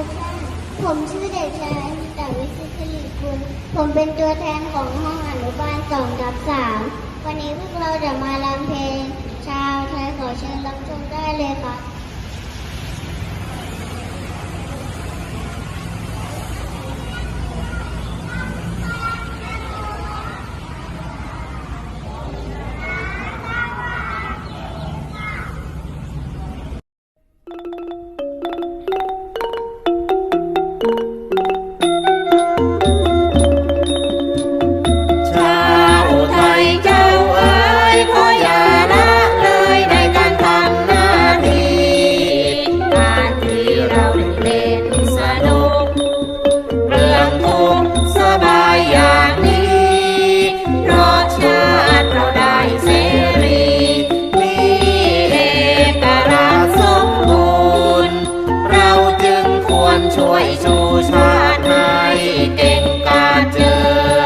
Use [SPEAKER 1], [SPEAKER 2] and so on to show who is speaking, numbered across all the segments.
[SPEAKER 1] ทุกท่าน ผมชื่อเด็กชายอมิตวิสิทธิริกุลผมเป็นตัวแทนของห้องอนุบาลสองทับสามวันนี้พวกเราจะมาลำเพลง ชาวไทยขอเชิญรับชมได้เลยครับ
[SPEAKER 2] นสนุกเรื่องทุสบายอย่างนี้รสชาตเราได้เสรีมีเอกราสมบูรณ์ เราจึงควรช่วยชูชาตให้เก่งกาเจิ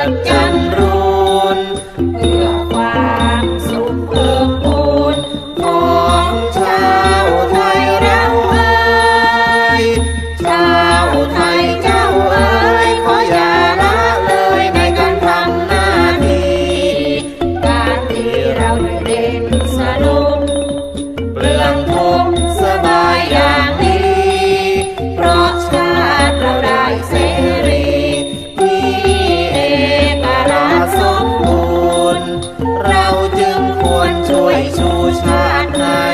[SPEAKER 2] ดจำรูนเพื่อความสุขเพิ่ เด่นสนุกเปลืองทุกสบายอย่างนี้ เพราะชาติเราได้เสรีมีเอกราชสมบูรณ์ เราจึงควรช่วยชูชาติไทย